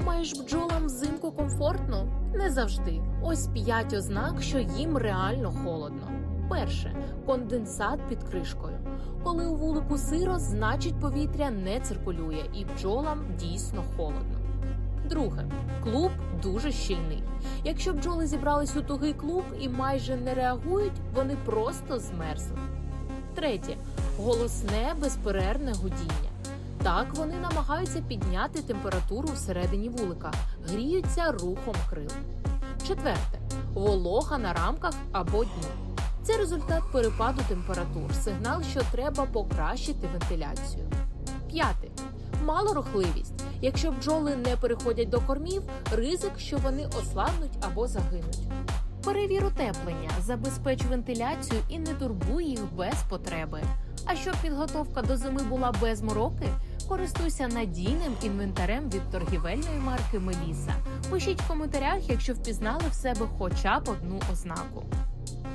Думаєш, бджолам взимку комфортно? Не завжди. Ось п'ять ознак, що їм реально холодно. Перше конденсат під кришкою. Коли у вулику сиро, значить повітря не циркулює і бджолам дійсно холодно. Друге клуб дуже щільний. Якщо бджоли зібрались у тугий клуб і майже не реагують, вони просто змерзли. Третє голосне безперервне гудіння. Так вони намагаються підняти температуру всередині вулика, гріються рухом крил. Четверте волога на рамках або дні. Це результат перепаду температур, сигнал, що треба покращити вентиляцію. П'яте малорухливість. Якщо бджоли не переходять до кормів, ризик, що вони ослабнуть або загинуть. Перевір утеплення, забезпеч вентиляцію і не турбуй їх без потреби. А щоб підготовка до зими була без мороки, користуйся надійним інвентарем від торгівельної марки Меліса. Пишіть в коментарях, якщо впізнали в себе хоча б одну ознаку.